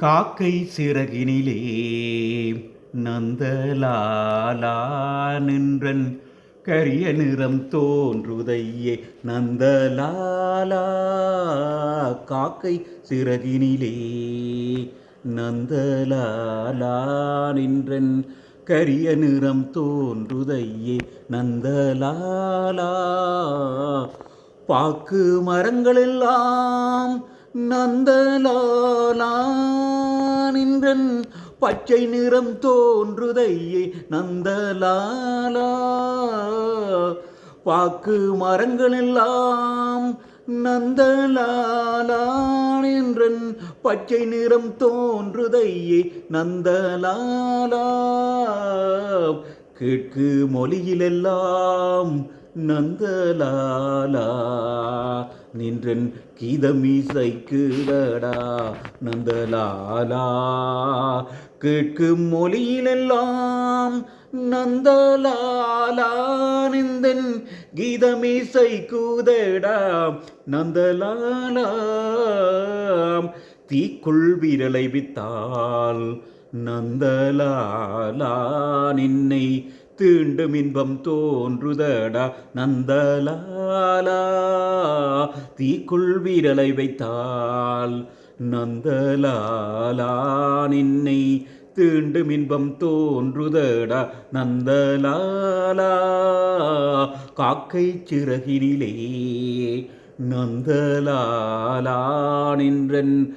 காக்கை சிறகினிலே நந்தலாலா நின்றன். கரிய நிறம் தோன்றுதையே நந்தலாலா காக்கை சிறகினிலே நந்தலாலா நின்றன். கரிய நிறம் தோன்றுதையே நந்தலாலா பாக்கு மரங்களெல்லாம் நந்தலாலா நின்றன் பச்சை நிறம் தோன்றுதையே நந்தலாலா. பாக்கு மரங்கள் எல்லாம் நின்றன் பச்சை நிறம் தோன்றுதையே நந்தலாலா. கேட்கு மொழியிலெல்லாம் நந்தலாலா நின்றன் கீதமீசைக்குதடா நந்தலாலா. கேட்கும் மொழியிலெல்லாம் நந்தலாலா நிந்தன் கீதமீசை கூதடா நந்தலாலா. தீக்குள் விரலை வித்தாள் நந்தலாலா நின்னை தீண்டும் இன்பம் தோன்றுதடா. நந்தலாலா தீக்குள் வீரலை வைத்தால். நந்தலாலா நின்னை தீண்டும் இன்பம் தோன்றுதடா. நந்தலாலா காக்கை சிறகினிலே. நந்தலாலா நின்றன்